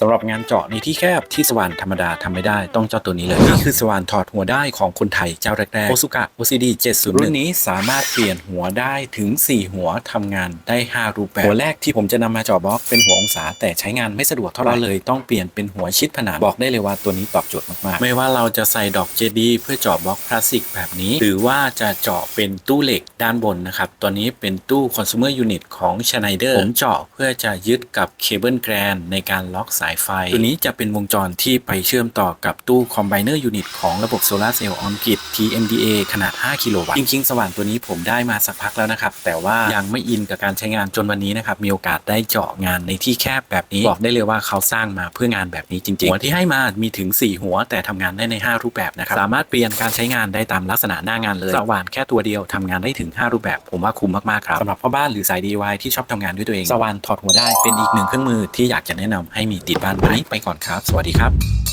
สำหรับงานเจาะในที่แคบที่สว่านธรรมดาทำไม่ได้ต้องเจ้าตัวนี้เลย นี่คือสว่านถอดหัวได้ของคนไทยเจ้าแรกๆโอซุกะ OCD 701 รุ่นนี้สามารถเปลี่ยนหัวได้ถึง 4 หัวทำงานได้ 5 รูปแบบ หัวแรกที่ผมจะนำมาเจาะบล็อกเป็นหัวองศา แต่ใช้งานไม่สะดวกเท่าไหร่เลย ต้องเปลี่ยนเป็นหัวชิดผนังบอกได้เลยว่าตัวนี้ตอบโจทย์มากๆ ไม่ว่าเราจะใส่ดอกเจดีเพื่อเจาะบล็อกพลาสติกแบบนี้ หรือว่าจะเจาะเป็นตู้เหล็กด้านบนนะครับตัวนี้เป็นตู้ consumer unit ของ Schneider ผมเจาะเพื่อจะยึดกับเคเบิลแกรนในการล็อกสายไฟ ตัวนี้จะเป็นวงจรที่ไปเชื่อมต่อกับตู้ combiner unit ของระบบโซลาร์เซลล์ออนกิด TMDA ขนาด 5 กิโลวัตต์จริงๆ สว่านตัวนี้ผมได้มาสักพักแล้วนะครับ แต่ว่ายังไม่อินกับการใช้งานจนวันนี้นะครับ มีโอกาสได้เจาะงานในที่แคบแบบนี้ บอกได้เลยว่าเขาสร้างมาเพื่องานแบบนี้จริงๆ หัวที่ให้มามีถึง 4 หัว แต่ทำงานได้ใน 5 รูปแบบนะครับ สามารถเปลี่ยนการใช้งานได้ตามลักษณะหน้างานเลย สว่านแค่ตัวเดียวทำงานได้ถึง 5 รูปแบบ ผมว่าคุ้มมากๆครับสำหรับพ่อบ้านหรือสาย DIY ที่ชอบทำงานด้วยตัวเอง สว่านถอดหัวได้เป็นอีกหนึ่งเครื่องมือที่อยากจะแนะนำให้มีติดบ้านไว้ไปก่อนครับ สวัสดีครับ